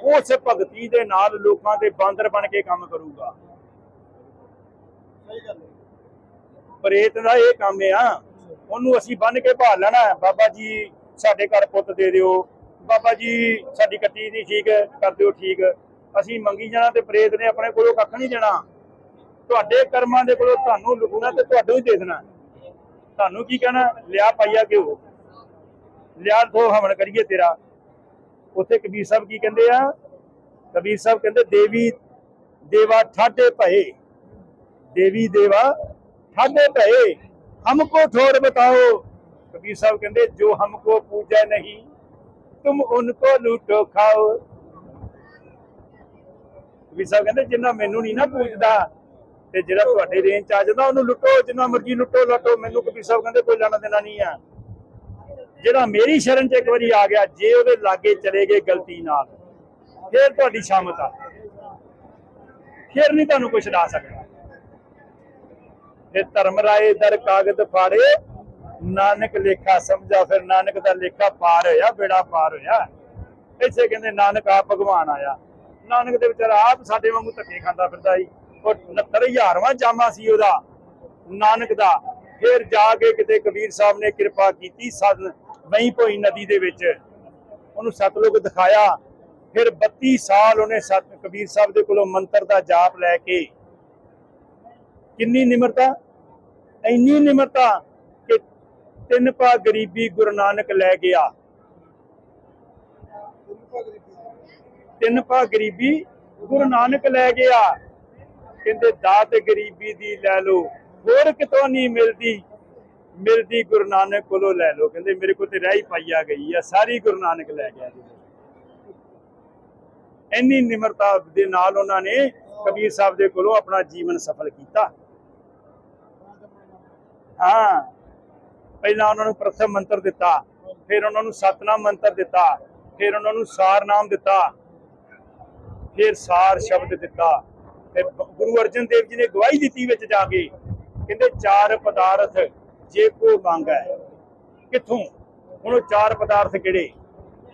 ਉਸ ਭਗਤੀ ਦੇ ਨਾਲ ਲੋਕਾਂ ਦੇ ਬਾਂਦਰ ਬਣ ਕੇ ਕੰਮ ਕਰੂਗਾ। ਪ੍ਰੇਤ ਦਾ ਇਹ ਕੰਮ ਆ, ਉਹਨੂੰ ਅਸੀਂ ਬੰਨ ਕੇ ਭਾਲ ਲੈਣਾ ਬਾਬਾ ਜੀ ਸਾਡੇ ਘਰ ਪੁੱਤ ਦੇ ਦਿਓ, ਬਾਬਾ ਜੀ ਸਾਡੀ ਕੱਟੀ ਨਹੀਂ ਠੀਕ, ਕਰ ਦਿਓ ਠੀਕ। ਅਸੀਂ ਮੰਗੀ ਜਾਣਾ ਤੇ ਪ੍ਰੇਤ ਨੇ ਆਪਣੇ ਕੋਲੋਂ ਕੱਖ ਨਹੀਂ ਦੇਣਾ। ਤੁਹਾਡੇ ਕਰਮਾਂ ਦੇ ਕੋਲੋਂ ਤੁਹਾਨੂੰ ਲੁਕਣਾ ਤੇ ਤੁਹਾਨੂੰ ਹੀ ਦੇ ਤੁਹਾਨੂੰ ਕੀ ਕਹਿਣਾ? ਲਿਆ ਪਾਈਆ ਕਿਉ? ਲਿਆ ਤੋਂ ਹਵਨ ਕਰੀਏ ਤੇਰਾ। ਉੱਥੇ ਕਬੀਰ ਸਾਹਿਬ ਕੀ ਕਹਿੰਦੇ ਆ? ਕਬੀਰ ਸਾਹਿਬ ਕਹਿੰਦੇ, ਦੇਵੀ, ਦੇਵਾ ਠਾਡੇ ਭਏ, ਦੇਵੀ, ਦੇਵਾ ਠਾਡੇ ਭਏ, ਹਮਕੋ ਠੋਰ ਬਤਾਓ। ਕਬੀਰ ਸਾਹਿਬ ਕਹਿੰਦੇ, ਜੋ ਹਮਕੋ ਪੂਜਾ ਨਹੀਂ, ਤੁਮ ਉਨਕੋ ਲੂਟੋ ਖਾਓ। ਕਬੀਰ ਸਾਹਿਬ ਕਹਿੰਦੇ, ਜਿੰਨਾ ਮੈਨੂੰ ਨਹੀਂ ਨਾ ਪੂਜਦਾ, ਤੇ ਜਿਹੜਾ ਤੁਹਾਡੇ ਰੇਂਜ ਚ ਆ ਜਾਂਦਾ, ਉਹਨੂੰ ਲੁੱਟੋ, ਜਿੰਨਾ ਮਰਜ਼ੀ ਲੁੱਟੋ ਲੁੱਟੋ। ਮੈਨੂੰ ਕਬੀਰ ਸਾਹਿਬ ਕਹਿੰਦੇ, ਕੋਈ ਲੈਣਾ ਦੇਣਾ ਨਹੀਂ ਆ। ਜਿਹੜਾ ਮੇਰੀ ਸ਼ਰਨ ਚ ਇੱਕ ਵਾਰੀ ਆ ਗਿਆ, ਜੇ ਉਹਦੇ ਲਾਗੇ ਚਲੇ ਗਏ ਗਲਤੀ ਨਾਲ, ਫੇਰ ਤੁਹਾਡੀ ਸ਼ਾਮਤ ਆ। ਫਿਰ ਨਹੀਂ ਤੁਹਾਨੂੰ ਕੁਝ ਲਾ ਸਕਦਾ। ਤੇ ਧਰਮ ਰਾਏ ਦਰ ਕਾਗਦ ਫਾੜੇ। ਨਾਨਕ ਲੇਖਾ ਸਮਝਾ, ਫਿਰ ਨਾਨਕ ਦਾ ਲੇਖਾ ਪਾਰ ਹੋਇਆ, ਬੇੜਾ ਪਾਰ ਹੋਇਆ। ਇੱਥੇ ਕਹਿੰਦੇ, ਨਾਨਕ ਆਪ ਭਗਵਾਨ ਆਇਆ। ਨਾਨਕ ਦੇ ਵਿਚਾਰਾ ਆਪ ਸਾਡੇ ਵਾਂਗੂ ਧੱਕੇ ਖਾਂਦਾ ਫਿਰਦਾ ਸੀ। ਉਹ 69000ਵਾਂ ਜਾਮਾ ਸੀ ਉਹਦਾ, ਨਾਨਕ ਦਾ। ਫਿਰ ਜਾ ਕੇ ਕਿਤੇ ਕਬੀਰ ਸਾਹਿਬ ਨੇ ਕਿਰਪਾ ਕੀਤੀ ਸਦ ਵਹੀਂ ਭੋਈ ਨਦੀ ਦੇ ਵਿੱਚ। ਉਹਨੂੰ ਸਤਲੁਗ ਦਿਖਾਇਆ। ਫਿਰ 32 ਸਾਲ ਉਹਨੇ ਸਤ, ਕਬੀਰ ਸਾਹਿਬ ਦੇ ਕੋਲੋਂ ਮੰਤਰ ਦਾ ਜਾਪ ਲੈ ਕੇ ਕਿੰਨੀ ਨਿਮਰਤਾ ਇੰਨੀ ਨਿਮਰਤਾ ਕਿ ਤਿੰਨ ਪਾ ਗਰੀਬੀ ਗੁਰੂ ਨਾਨਕ ਲੈ ਗਿਆ। ਤਿੰਨ ਪਾ ਗਰੀਬੀ ਗੁਰੂ ਨਾਨਕ ਲੈ ਗਿਆ। ਕਹਿੰਦੇ, ਦਾਤ ਗਰੀਬੀ ਦੀ ਲੈ ਲਓ, ਹੋਰ ਕਿਤੋਂ ਨਹੀਂ ਮਿਲਦੀ। ਮਿਲਦੀ ਗੁਰੂ ਨਾਨਕ ਕੋਲੋਂ ਲੈ ਲਓ। ਕਹਿੰਦੇ, ਮੇਰੇ ਕੋਲ ਤੇ ਰਹਿ ਹੀ ਪਾਈਆ ਗਈ ਆ, ਸਾਰੀ ਗੁਰੂ ਨਾਨਕ ਲੈ ਗਿਆ ਜੀ। ਇੰਨੀ ਨਿਮਰਤਾ ਦੇ ਨਾਲ ਉਹਨਾਂ ਨੇ ਕਬੀਰ ਸਾਹਿਬ ਦੇ ਕੋਲੋਂ ਆਪਣਾ ਜੀਵਨ ਸਫਲ ਕੀਤਾ। ਹਾਂ। ਪਹਿਲਾਂ ਉਹਨਾਂ ਨੂੰ ਪ੍ਰਥਮ ਮੰਤਰ ਦਿੱਤਾ, ਫਿਰ ਉਹਨਾਂ ਨੂੰ ਸਤਨਾਮ ਮੰਤਰ ਦਿੱਤਾ, ਫਿਰ ਉਹਨਾਂ ਨੂੰ ਸਾਰ ਨਾਮ ਦਿੱਤਾ, ਫਿਰ ਸਾਰ ਸ਼ਬਦ ਦਿੱਤਾ। ਤੇ ਗੁਰੂ ਅਰਜਨ ਦੇਵ ਜੀ ਨੇ ਗਵਾਹੀ ਦਿੱਤੀ ਵਿੱਚ ਜਾ ਕੇ, ਕਹਿੰਦੇ ਚਾਰ ਪਦਾਰਥ ਜੇ ਕੋ ਮੰਗੈ। ਕਿੱਥੋਂ? ਹੁਣ ਉਹ ਚਾਰ ਪਦਾਰਥ ਕਿਹੜੇ?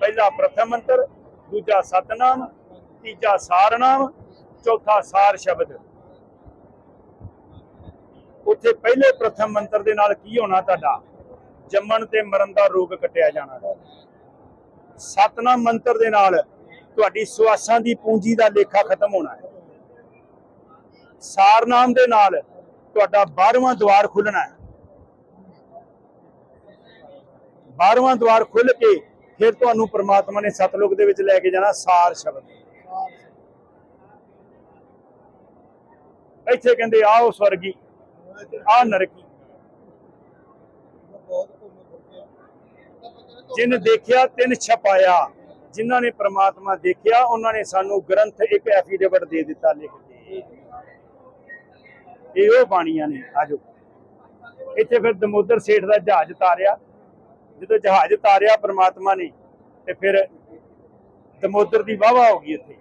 ਪਹਿਲਾ ਪ੍ਰਥਮ ਮੰਤਰ, ਦੂਜਾ ਸਤਨਾਮ, ਤੀਜਾ ਸਾਰ ਨਾਮ, ਚੌਥਾ ਸਾਰ ਸ਼ਬਦ। ਉੱਥੇ ਪਹਿਲੇ ਪ੍ਰਥਮ ਮੰਤਰ ਦੇ ਨਾਲ ਕੀ ਹੋਣਾ ਤੁਹਾਡਾ? ਜੰਮਣ ਤੇ ਮਰਨ ਦਾ ਰੋਗ ਕੱਟਿਆ ਜਾਣਾ। ਸਤਨਾਮ ਮੰਤਰ ਦੇ ਨਾਲ ਤੁਹਾਡੀ ਸੁਆਸਾਂ ਦੀ ਪੂੰਜੀ ਦਾ ਲੇਖਾ ਖਤਮ ਹੋਣਾ ਹੈ। ਸਾਰਨਾਮ ਦੇ ਨਾਲ ਤੁਹਾਡਾ 12ਵਾਂ ਦਵਾਰ ਖੁੱਲਣਾ ਹੈ। 12ਵਾਂ ਦਵਾਰ ਖੁੱਲ ਕੇ ਫਿਰ ਤੁਹਾਨੂੰ ਪ੍ਰਮਾਤਮਾ ਨੇ ਸਤਲੁਕ ਦੇ ਵਿੱਚ ਲੈ ਕੇ ਜਾਣਾ ਸਾਰ ਸ਼ਬਦ। ਇੱਥੇ ਕਹਿੰਦੇ, ਆਓ ਸਵਰਗੀ ਆ ਨਰਕੀ। ਜਿਨ ਦੇਖਿਆ, ਤਿੰਨ ਛਪਾਇਆ। ਜਿਨ੍ਹਾਂ ਨੇ ਪ੍ਰਮਾਤਮਾ ਦੇਖਿਆ, ਉਹਨਾਂ ਨੇ ਸਾਨੂੰ ਗ੍ਰੰਥ ਇੱਕ ਐਫੀਡੇਵਿਟ ਦੇ ਦਿੱਤਾ ਲਿਖ ਕੇ। ਇਹ ਉਹ ਬਾਣੀਆਂ ਨੇ ਆਜੋ ਇੱਥੇ ਫਿਰ ਦਮੋਦਰ ਸੇਠ ਦਾ ਜਹਾਜ਼ ਤਾਰਿਆ। ਜਦੋਂ ਜਹਾਜ਼ ਤਾਰਿਆ ਪ੍ਰਮਾਤਮਾ ਨੇ, ਤੇ ਫਿਰ ਦਮੋਦਰ ਦੀ ਵਾਵਾ ਹੋ ਗਈ ਇੱਥੇ।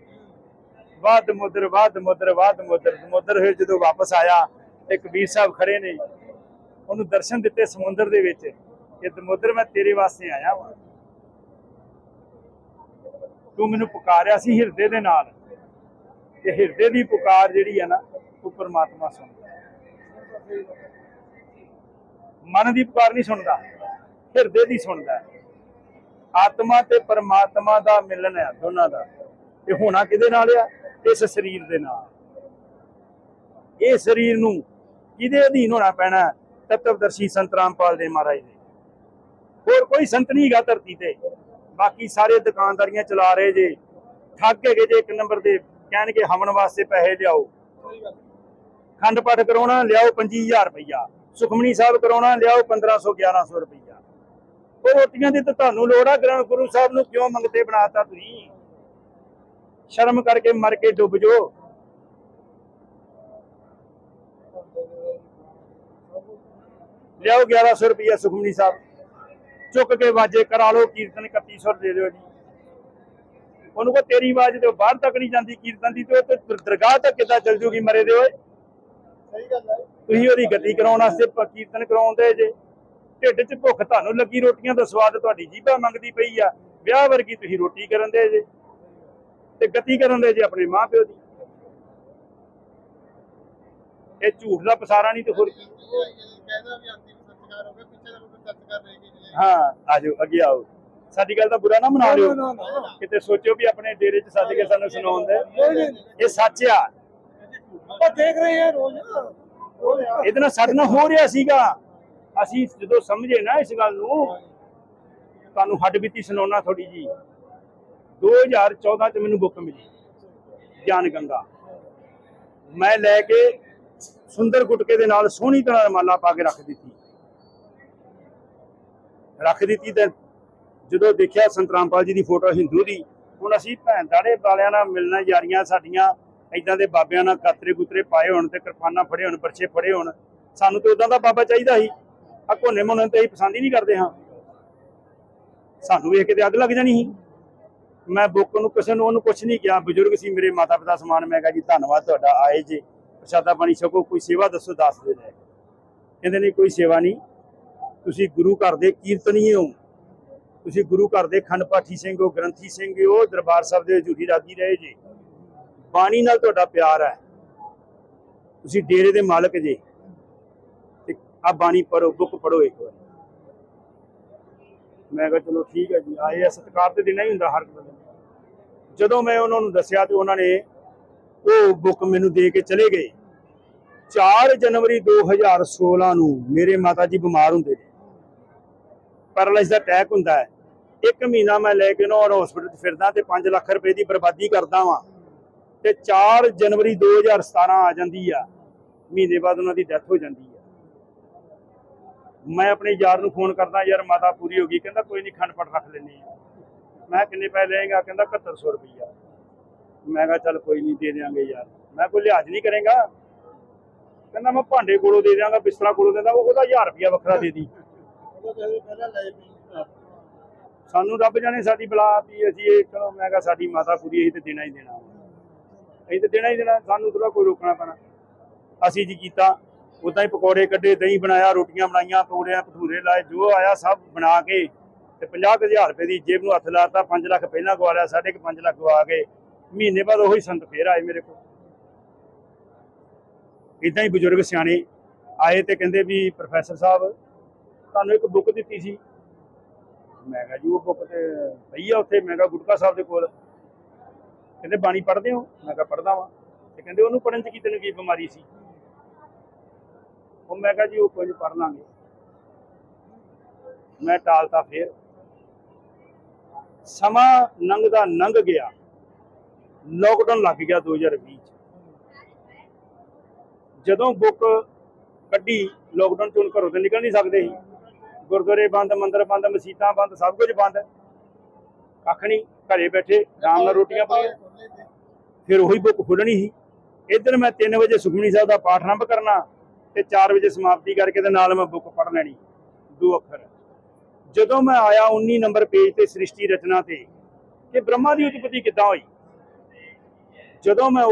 ਵਾਹ ਦਮੋਦਰ ਵਾਹ ਦਮੋਦਰ ਵਾਹ ਦਮੋਦਰ। ਦਮੋਦਰ ਫਿਰ ਜਦੋਂ ਵਾਪਸ ਆਇਆ ਤੇ ਕਬੀਰ ਸਾਹਿਬ ਖੜੇ ਨੇ ਉਹਨੂੰ ਦਰਸ਼ਨ ਦਿੱਤੇ ਸਮੁੰਦਰ ਦੇ ਵਿੱਚ ਕਿ ਦਮੋਦਰ, ਮੈਂ ਤੇਰੇ ਵਾਸਤੇ ਆਇਆ ਵਾਂ। ਤੂੰ ਮੈਨੂੰ ਪੁਕਾਰਿਆ ਸੀ ਹਿਰਦੇ ਦੇ ਨਾਲ। ਤੇ ਹਿਰਦੇ ਦੀ ਪੁਕਾਰ ਜਿਹੜੀ ਹੈ ਨਾ, ਉਹ ਪਰਮਾਤਮਾ ਸੁਣਦਾ। ਮਨ ਦੀ ਪੁਕਾਰ ਨਹੀਂ ਸੁਣਦਾ, ਹਿਰਦੇ ਦੀ ਸੁਣਦਾ। ਆਤਮਾ ਤੇ ਪਰਮਾਤਮਾ ਦਾ ਮਿਲਣ ਹੈ ਦੋਨਾਂ ਦਾ। ਇਹ ਹੋਣਾ ਕਿਹਦੇ ਨਾਲ ਆ? ਇਸ ਸਰੀਰ ਦੇ ਨਾਲ। ਇਹ ਸਰੀਰ ਨੂੰ ਕਿਹਦੇ ਅਧੀਨ ਹੋਣਾ ਪੈਣਾ ਤਤਵਦਰਸ਼ੀ ਸੰਤ ਰਾਮਪਾਲ ਦੇ ਮਹਾਰਾਜ ਦੇ ਹੋਰ ਕੋਈ ਸੰਤ ਨਹੀਂ ਹੈਗਾ ਧਰਤੀ ਤੇ। ਬਾਕੀ ਸਾਰੇ ਦੁਕਾਨਦਾਰੀਆਂ ਚਲਾ ਰਹੇ ਜੇ। ਠੱਗ ਹੈਗੇ ਜੇ ਇੱਕ ਨੰਬਰ ਦੇ। ਕਹਿਣਗੇ ਹਵਨ ਵਾਸਤੇ ਪੈਸੇ ਲਿਆਓ। ਖੰਡ ਪਾਠ ਕਰਾਉਣਾ, ਲਿਆਓ 25000 ਰੁਪਈਆ। ਸੁਖਮਨੀ ਸਾਹਿਬ ਕਰਾਉਣਾ, ਲਿਆਓ 1500 1100 ਰੁਪਈਆ। ਉਹ ਰੋਟੀਆਂ ਦੀ ਤਾਂ ਤੁਹਾਨੂੰ ਲੋੜ ਆ, ਗ੍ਰੰਥ ਗੁਰੂ ਸਾਹਿਬ ਨੂੰ ਕਿਉਂ ਮੰਗਤੇ ਬਣਾਤਾ ਤੁਸੀਂ? ਸ਼ਰਮ ਕਰਕੇ ਮਰ ਕੇ ਡੁੱਬ ਜੋ ਲਿਆਓ 1100 ਰੁਪਈਆ ਸੁਖਮਨੀ ਸਾਹਿਬ। ਚੁੱਕ ਕੇ ਵਾਜੇ ਕਰਾ ਲਓ ਕੀਰਤਨ 3100 ਦੇ ਦਿਓ ਜੀ। ਉਹਨੂੰ ਕੋ ਤੇਰੀ ਆਵਾਜ਼ ਤੇ ਬਾਹਰ ਤੱਕ ਨਹੀਂ ਜਾਂਦੀ ਕੀਰਤਨ ਦੀ ਤੇ ਉਹ ਦਰਗਾਹ ਤੱਕ ਕਿੱਦਾਂ ਚੱਲ ਜੂਗੀ ਮਰੇ ਦੇ ਓਏ? ਸਹੀ ਗੱਲ ਹੈ। ਤੁਸੀਂ ਉਹਦੀ ਗੱਦੀ ਕਰਾਉਣ ਵਾਸਤੇ ਕੀਰਤਨ ਕਰਾਉਂਦੇ ਜੇ। ਢਿੱਡ 'ਚ ਭੁੱਖ ਤੁਹਾਨੂੰ ਲੱਗੀ ਰੋਟੀਆਂ ਦਾ ਸਵਾਦ ਤੁਹਾਡੀ ਜੀਭਾ ਮੰਗਦੀ ਪਈ ਆ। ਵਿਆਹ ਵਰਗੀ ਤੁਸੀਂ ਰੋਟੀ ਕਰਨ ਦੇ ਜੇ। ਤੇ ਗਤੀ ਕਰਨ ਦੇ ਜੇ ਆਪਣੇ ਮਾਪਿਓ ਦੀ। ਇਹ ਝੂਠ ਦਾ ਪਸਾਰਾ ਨਹੀਂ ਤੇ ਹੋਰ ਕੀ? ਹੋ ਆਜੋ ਅੱਗੇ ਆਓ। ਸਾਡੀ ਗੱਲ ਦਾ ਬੁਰਾ ਨਾ ਮਨਾ ਲਿਓ। ਕਿਤੇ ਸੋਚੋ ਵੀ ਆਪਣੇ ਡੇਰੇ 'ਚ ਸੱਦ ਕੇ ਸਾਨੂੰ ਨਹੀਂ। ਇਹ ਸੱਚ ਆ। ਆਪਾਂ ਦੇਖ ਰਹੇ ਹਾਂ ਰੋਜ਼। ਆ। ਇਹਦੇ ਨਾਲ ਸਾਡੇ ਨਾਲ ਹੋ ਰਿਹਾ ਸੀਗਾ। ਅਸੀਂ ਜਦੋਂ ਸਮਝੇ ਨਾ ਇਸ ਗੱਲ ਨੂੰ ਤੁਹਾਨੂੰ ਹੱਡ ਬੀਤੀ ਸੁਣਾਉਣਾ ਥੋੜੀ ਜੀ 2014 ਚ ਮੈਨੂੰ ਬੁੱਕ ਮਿਲੀ। ਗਿਆਨ ਗੰਗਾ। ਮੈਂ ਲੈ ਕੇ ਸੁੰਦਰ ਗੁਟਕੇ ਦੇ ਨਾਲ ਸੋਹਣੀ ਤਰ੍ਹਾਂ ਮਾਲਾ ਪਾ ਕੇ ਰੱਖ ਦਿੱਤੀ। ਰੱਖ ਦਿੱਤੀ ਤੇ ਜਦੋਂ ਦੇਖਿਆ ਸੰਤਰਾਮਪਾਲ ਜੀ ਦੀ ਫੋਟੋ ਹਿੰਦੂ ਦੀ, ਹੁਣ ਅਸੀਂ ਭੈਣ ਦਾੜੇ ਵਾਲਿਆਂ ਨਾਲ ਮਿਲਣਾ, ਯਾਰੀਆਂ ਸਾਡੀਆਂ ਐਦਾਂ ਦੇ ਬਾਬਿਆਂ ਨਾਲ ਕਾਤਰੇ ਕੁਤਰੇ ਪਾਏ ਹੋਣ ਤੇ ਕਿਰਪਾਨਾਂ ਫੜੇ ਹੋਣ, ਪਰਚੇ ਫੜੇ ਹੋਣ, ਸਾਨੂੰ ਤੇ ਉਦਾਂ ਦਾ ਬਾਬਾ ਚਾਹੀਦਾ ਸੀ। ਆ ਕੋਨੇ ਮੋਨੇ ਤੇ ਅਸੀਂ ਪਸੰਦ ਹੀ ਨਹੀਂ ਕਰਦੇ ਹਾਂ। ਸਾਨੂੰ ਵੇਖ ਕੇ ਤੇ ਅੱਗ ਲੱਗ ਜਾਣੀ ਸੀ। ਮੈਂ ਬੁੱਕ ਨੂੰ ਕਿਸੇ ਨੂੰ, ਉਹਨੂੰ ਕੁਛ ਨਹੀਂ ਕਿਹਾ। ਬਜ਼ੁਰਗ ਸੀ ਮੇਰੇ ਮਾਤਾ ਪਿਤਾ ਸਮਾਨ ਮੈਂ ਕਿਹਾ ਜੀ, ਧੰਨਵਾਦ ਤੁਹਾਡਾ, ਆਏ ਜੀ। ਪ੍ਰਸ਼ਾਦਾ ਪਾਣੀ ਛਕੋ, ਕੋਈ ਸੇਵਾ ਦੱਸੋ, ਦੱਸ ਦੇ ਲੈ ਕਹਿੰਦੇ ਨਹੀਂ, ਕੋਈ ਸੇਵਾ ਨਹੀਂ। ਤੁਸੀਂ ਗੁਰੂ ਘਰ ਦੇ ਕੀਰਤਨੀ ਹੋ। ਤੁਸੀਂ ਗੁਰੂ ਘਰ ਦੇ ਖੰਡ ਪਾਠੀ ਸਿੰਘ ਹੋ, ਗ੍ਰੰਥੀ ਸਿੰਘ ਹੋ, ਦਰਬਾਰ ਸਾਹਿਬ ਦੇ ਝੂਠੀ ਰਾਗੀ ਰਹੇ ਜੀ। ਬਾਣੀ ਨਾਲ ਤੁਹਾਡਾ ਪਿਆਰ ਹੈ। ਤੁਸੀਂ ਡੇਰੇ ਦੇ ਮਾਲਕ ਜੇ। ਤੇ ਆ ਬਾਣੀ ਪੜੋ ਬੁੱਕ ਪੜੋ ਇੱਕ ਵਾਰ। ਮੈਂ ਕਿਹਾ, ਚਲੋ ਠੀਕ ਹੈ ਜੀ, ਆਏ ਆ, ਸਤਿਕਾਰ ਤੇ ਦੇਣਾ ਹੀ ਹੁੰਦਾ ਹਰ ਬੰਦੇ ਜਦੋਂ ਮੈਂ ਉਹਨਾਂ ਨੂੰ ਦੱਸਿਆ ਤੇ ਉਹਨਾਂ ਨੇ ਉਹ ਬੁੱਕ ਮੈਨੂੰ ਦੇ ਕੇ ਚਲੇ ਗਏ। 4 ਜਨਵਰੀ 2016 ਨੂੰ ਮੇਰੇ ਮਾਤਾ ਜੀ ਬਿਮਾਰ ਹੁੰਦੇ ਨੇ। ਪੈਰਾਲਾਈਜ਼ ਦਾ ਅਟੈਕ ਹੁੰਦਾ ਹੈ। ਇੱਕ ਮਹੀਨਾ ਮੈਂ ਲੈ ਕੇ ਉਹਨਾਂ ਔਰ ਹਸਪੀਟਲ 'ਚ ਫਿਰਦਾ ਤੇ 5 ਲੱਖ ਰੁਪਏ ਦੀ ਬਰਬਾਦੀ ਕਰਦਾ ਵਾਂ। ਤੇ 4 ਜਨਵਰੀ 2017 ਆ ਜਾਂਦੀ ਆ। ਮਹੀਨੇ ਬਾਅਦ ਉਹਨਾਂ ਦੀ ਡੈਥ ਹੋ ਜਾਂਦੀ ਆ। ਮੈਂ ਆਪਣੇ ਯਾਰ ਨੂੰ ਫੋਨ ਕਰਦਾ ਯਾਰ ਮਾਤਾ ਪੂਰੀ ਹੋ ਗਈ। ਕਹਿੰਦਾ ਕੋਈ ਨਹੀਂ ਖੰਡ ਪਟ ਰੱਖ ਲੈਨੇ ਆ ਮੈਂ ਕਿਹਾ, ਕਿੰਨੇ ਪੈਸੇ ਲਏਗਾ? ਕਹਿੰਦਾ 7100 ਰੁਪਈਆ। ਮੈਂ ਕਿਹਾ ਚੱਲ ਕੋਈ ਨਹੀਂ ਦੇ ਦਿਆਂਗੇ ਯਾਰ। ਮੈਂ ਕੋਈ ਲਿਹਾਜ਼ ਨਹੀਂ ਕਰੇਗਾ। ਕਹਿੰਦਾ ਮੈਂ ਭਾਂਡੇ ਕੋਲੋਂ ਦੇ ਦਿਆਂਗਾ ਬਿਸਤਰਾ ਕੋਲੋਂ ਦੇ ਦਿਆਂਗਾ ਉਹਦਾ 1000 ਰੁਪਈਆ ਵੱਖਰਾ ਦੇ ਦੀ। ਸਾਨੂੰ ਰੱਬ ਜਾਣੇ ਸਾਡੀ ਬਲਾ ਵੀ ਅਸੀਂ ਇਹ ਚਲੋ ਮੈਂ ਕਿਹਾ ਸਾਡੀ ਮਾਤਾ ਪੂਰੀ ਅਸੀਂ ਤੇ ਦੇਣਾ ਹੀ ਦੇਣਾ। ਅਸੀਂ ਤੇ ਦੇਣਾ ਹੀ ਦੇਣਾ ਸਾਨੂੰ ਥੋੜਾ ਕੋਈ ਰੋਕਣਾ ਪੈਣਾ। ਅਸੀਂ ਜੀ ਕੀਤਾ ਉਦਾਂ ਹੀ ਪਕੌੜੇ ਕੱਢੇ ਦਹੀਂ ਬਣਾਇਆ ਰੋਟੀਆਂ ਬਣਾਈਆਂ ਪਕੌੜਿਆਂ ਭਟੂਰੇ ਲਾਏ ਜੋ ਆਇਆ ਸਭ ਬਣਾ ਕੇ ਤੇ 50000 ਰੁਪਏ ਦੀ ਜੇਬ ਨੂੰ ਹੱਥ ਲਾਤਾ 5 ਲੱਖ ਪਹਿਲਾਂ ਗਵਾ ਲਿਆ ਸਾਢੇ ਕੁ 5 ਲੱਖ ਗਵਾ ਕੇ। ਮਹੀਨੇ ਬਾਅਦ ਉਹੀ ਸੰਤ ਫੇਰ ਆਏ ਮੇਰੇ ਕੋਲ। ਇਦਾਂ ਹੀ ਬਜ਼ੁਰਗ ਸਿਆਣੇ ਆਏ ਤੇ ਕਹਿੰਦੇ ਵੀ ਪ੍ਰੋਫੈਸਰ ਸਾਹਿਬ, ਤੁਹਾਨੂੰ ਇੱਕ ਬੁੱਕ ਦਿੱਤੀ ਸੀ। ਮੈਂ ਕਿਹਾ ਜੀ, ਉਹ ਬੁੱਕ ਤੇ ਪਈ ਆ ਉੱਥੇ, ਮੈਂ ਕਿਹਾ ਗੁਟਕਾ ਸਾਹਿਬ ਦੇ ਕੋਲ। ਕਹਿੰਦੇ, ਬਾਣੀ ਪੜ੍ਹਦੇ ਹੋ? ਮੈਂ ਕਿਹਾ, ਪੜ੍ਹਦਾ ਵਾਂ। ਤੇ ਕਹਿੰਦੇ, ਉਹਨੂੰ ਪੜ੍ਹਨ ਚ ਕੀ ਤੈਨੂੰ ਕੀ ਬਿਮਾਰੀ ਸੀ? ਉਹ ਮੈਂ ਕਿਹਾ ਜੀ, ਉਹ ਕੁਝ ਪੜ੍ਹ ਲਾਂਗੇ। ਮੈਂ ਟਾਲਤਾ ਫੇਰ। ਸਮਾਂ ਨੰਗਦਾ ਲੰਘ ਗਿਆ। ਲੋਕਡਾਊਨ ਲੱਗ ਗਿਆ 2020 ਚ। ਜਦੋਂ ਬੁੱਕ ਕੱਢੀ ਲੋਕਡਾਊਨ ਚ ਹੁਣ ਘਰੋਂ ਤੇ ਨਿਕਲ ਨਹੀਂ ਸਕਦੇ ਸੀ। ਗੁਰਦੁਆਰੇ ਬੰਦ, ਮੰਦਰ ਬੰਦ, ਮਸੀਤਾਂ ਬੰਦ, ਸਭ ਕੁਝ ਬੰਦ। ਕੱਖ ਨਹੀਂ, ਘਰੇ ਬੈਠੇ, ਆਰਾਮ ਨਾਲ ਰੋਟੀਆਂ ਪਾਈਆਂ ਫਿਰ ਉਹੀ ਬੁੱਕ ਖੁੱਲਣੀ ਸੀ। ਇੱਧਰ ਮੈਂ 3 ਵਜੇ ਸੁਖਮਨੀ ਸਾਹਿਬ ਦਾ ਪਾਠ ਆਰੰਭ ਕਰਨਾ ਤੇ 4 ਵਜੇ ਸਮਾਪਤੀ ਕਰਕੇ ਤੇ ਨਾਲ ਮੈਂ ਬੁੱਕ ਪੜ੍ਹ ਲੈਣੀ। ਦੋ ਅੱਖਰ। ਜਦੋਂ ਮੈਂ ਆਇਆ 19 ਨੰਬਰ ਪੇਜ ਤੇ ਸ੍ਰਿਸ਼ਟੀ ਰਚਨਾ ਤੇ, ਕਿ ਬ੍ਰਹਮਾ ਦੀ ਉਤਪਤੀ ਕਿੱਦਾਂ ਹੋਈ? ਜਦੋਂ ਮੈਂ